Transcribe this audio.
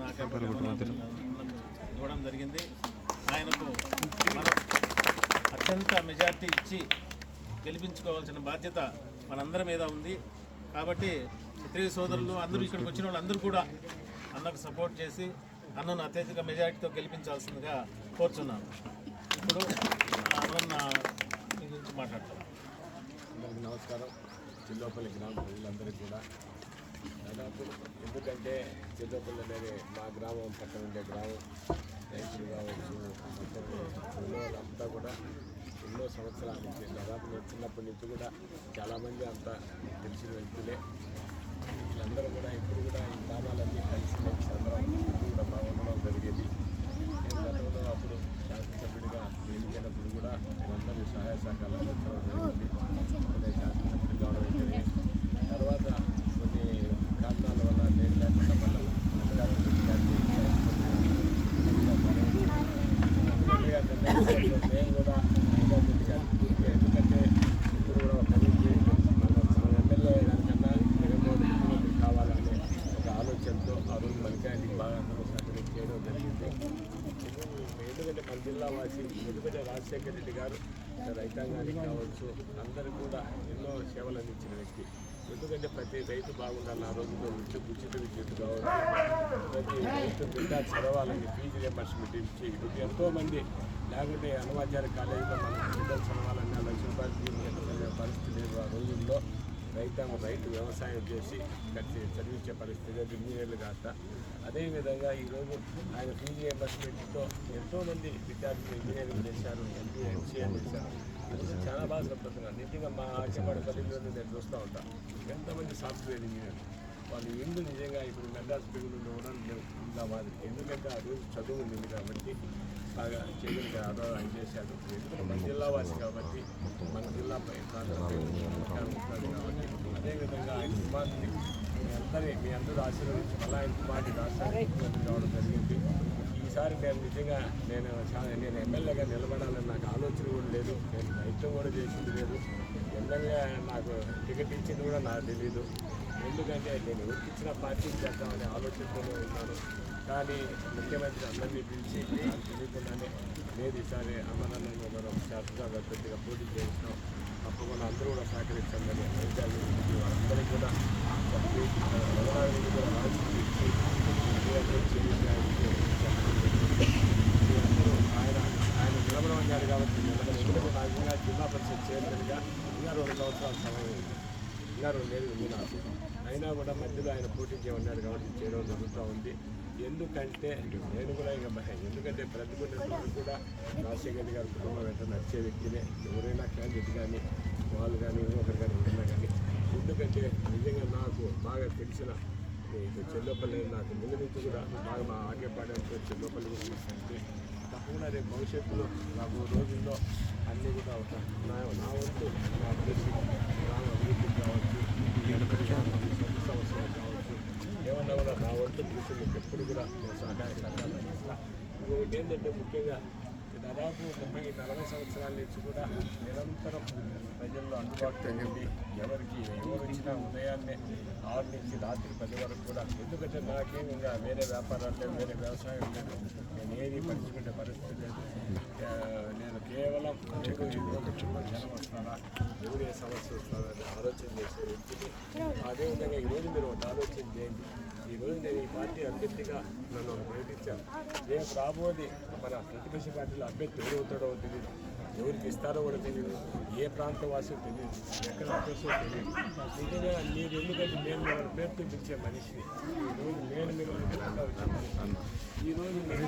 నాకు ఇవ్వడం జరిగింది. ఆయనకు మనం అత్యంత మెజార్టీ ఇచ్చి గెలిపించుకోవాల్సిన బాధ్యత మనందరి మీద ఉంది. కాబట్టి క్షత్రియ సోదరులు అందరూ ఇక్కడికి వచ్చిన వాళ్ళందరూ కూడా అన్నకు సపోర్ట్ చేసి అన్నను అత్యధిక మెజార్టీతో గెలిపించాల్సిందిగా కోరుచున్నాను. ఇప్పుడు అన్న గురించి మాట్లాడతాను అందరికీ నమస్కారం. చిల్లోపల్లి గ్రామ ప్రజలందరికీ కూడా దాదాపు ఎందుకంటే చిల్లోపల్లి అనేది మా గ్రామం పక్కన ఉండే గ్రామం. రైతులు కావచ్చు మొత్తం అంతా కూడా ఎన్నో సంవత్సరాల నుంచి దాదాపు నేను చిన్నప్పటి నుంచి కూడా చాలామంది అంతా తెలిసిన వ్యక్తులే. వీళ్ళందరూ కూడా ఇప్పుడు కూడా ఈ గ్రామాలన్నీ కలిసి మెలిసి అందరం ఇప్పుడు కూడా బాగుండడం జరిగేది. నేను గతంలో అప్పుడు శాసనసభ్యుడిగా ఎన్నికైనప్పుడు కూడా అందరూ సహాయ సహకారాలు అందించడం జరిగింది నేను శాసనసభ్యుడు కావడం జరిగింది తర్వాత కొన్ని కారణాల వల్ల నేను లేకుండా మళ్ళీ అధికారం నేను కూడా హైదరాబాద్ గారికి ఎందుకంటే ఇప్పుడు కూడా ఒక పని చేయండి మన మన ఎమ్మెల్యే దానికన్నా జగన్మోహన్ ముఖ్యమంత్రి కావాలనే ఒక ఆలోచనతో ఆ రోజు మనకి బాగా అందరూ సహకరించి చేయడం జరిగింది ఎందుకంటే మన జిల్లా వాసి ఎందుకంటే రాజశేఖర రెడ్డి గారు రైతాంగానికి కావచ్చు అందరూ కూడా ఎన్నో సేవలు అందించిన వ్యక్తి. ఎందుకంటే ప్రతి రైతు బాగుండాలి ఆ రోజుల్లో విద్యుత్ ఉచిత విద్యుత్ కావచ్చు ప్రతి రైతు బిడ్డ చదవాలని ఫీజు రియంబర్స్మెంట్ ఇచ్చి ఇప్పుడు ఎంతోమంది లేకుంటే అన్నవాచార్య కాలేజీలో మన బిడ్డలు చదవాలని లక్ష రూపాయలు పరిస్థితి లేదు ఆ రోజుల్లో. రైతాంగం రైతు వ్యవసాయం చేసి కట్టి చదివించే పరిస్థితి లేదు ఇంజనీర్లు కాస్త. అదేవిధంగా ఈరోజు ఆయన పీజీ రియంబర్స్మెంట్తో ఎంతోమంది విద్యార్థులు ఇంజనీరింగ్ చేశారు ఎంపీ ఎంసీఏ చేశారు. అది చాలా బాగా సంతోషంగా నిజంగా మా ఆచపాడు పల్లెల్లో నేను చూస్తూ ఉంటాను ఎంతమంది సాఫ్ట్వేర్ ఇంజనీర్ వాళ్ళు ఎందు నిజంగా ఇప్పుడు మెడ్రాస్ పిగులు కూడా లేవు. ఇంకా మాదిరి ఎందుకంటే ఆ రోజు చదువు ఉంది కాబట్టి బాగా చేయగలిగే ఆధారం ఆయన చేశాడు ఎందుకంటే మన జిల్లా వాసి కాబట్టి మన జిల్లా పై కాబట్టి అదేవిధంగా ఆయన కుమార్తె మీ అందరి మీ అందరూ ఆశీర్వదించి మళ్ళీ ఆయన కుమార్తె రాష్ట్రానికి రావడం జరిగింది. ఈసారి నేను నిజంగా నేను నేను ఎమ్మెల్యేగా నిలబడాలని నాకు ఆలోచన కూడా లేదు. నేను ప్రయత్నం కూడా చేసింది లేదు. ఎమ్మెల్యే నాకు టికెట్ ఇచ్చింది కూడా నాకు తెలియదు ఎందుకంటే నేను ఎవరికి ఇచ్చిన పార్టీ చేద్దామనే ఆలోచనతోనే ఉన్నాను. కానీ ముఖ్యమంత్రి అందరినీ పిలిచి నాకు తెలియకుండానే లేదు ఈసారి అమరన్నను మనం శాసనసభ అభ్యర్థిగా పోటీ చేసినాం తప్పకుండా అందరూ కూడా సహకరించండి వైద్యాలు వాళ్ళందరికీ కూడా చెప్పి కూడా రాసి ఆయన ఆయన నిలబడమన్నారు కాబట్టి జిల్లా పరిషత్ చైర్మన్గా ఇంకా రెండు సంవత్సరాల సమయం ఉంది. ఇంకా రెండేళ్ళు ఉంది నాకు. అయినా కూడా మధ్యలో ఆయన పోటీ చేయమన్నాడు కాబట్టి చేయడం జరుగుతూ ఉంది. ఎందుకంటే నేను కూడా ఇక ఎందుకంటే ప్రతికూల కూడా రాజశేఖర్ గారి కుటుంబం వెంట నచ్చే వ్యక్తినే ఎవరైనా క్యాండిడేట్ కానీ వాళ్ళు కానీ ఒకరు కానీ ఎవరైనా కానీ ఎందుకంటే నిజంగా నాకు బాగా తెలిసిన చెల్లపల్లి నాకు ముందు నుంచి కూడా బాగా మా ఆగేపాటి చెల్లపల్లి గురించి అంటే తప్పకుండా రేపు భవిష్యత్తులో నాకు రోజుల్లో అన్నీ కూడా ఒక నా నా వంతు నా అభివృద్ధి నా అభివృద్ధి కావచ్చు సొంత సంవత్సరాలు కావచ్చు ఏమన్నా మీకు ఎప్పుడు కూడా నేను సహకార సహకారాలు అందిస్తా ఇంకొకటి ఏంటంటే ముఖ్యంగా దాదాపు ముప్పై నలభై సంవత్సరాల నుంచి కూడా నిరంతరం ప్రజల్లో అందుబాటులో ఉండి ఎవరికి ఎవరు వచ్చినా ఉదయాన్నే ఆరు నుంచి రాత్రి పది వరకు కూడా. ఎందుకంటే నాకేం ఇంకా వేరే వ్యాపారాలు లేదు వేరే వ్యవసాయం లేదు నేను ఏది పట్టించుకునే పరిస్థితి లేదు. నేను కేవలం ఎవరు ఈరోజు జనం వస్తారా ఎవరు ఏ సమస్య వస్తారా అని ఆలోచన చేసే వ్యక్తిని. అదేవిధంగా ఈరోజు మీరు ఒక ఆలోచన చేయండి. ఈరోజు నేను ఈ పార్టీ అభ్యర్థిగా నన్ను ప్రకటించాను నేను రాబోది? మన ప్రతిపక్ష పార్టీలో అభ్యర్థి ఎవరు అవుతాడో తెలియదు ఎవరికి ఇస్తారో కూడా తెలియదు ఏ ప్రాంత వాసో తెలియదు ఎక్కడ అడ్రస్సో తెలియదు నిజంగా మీరు ఎందుకంటే నేను మన పేరుతో పిలిచే మనిషిని. ఈరోజు నేను మీరు ఈ రోజు మీరు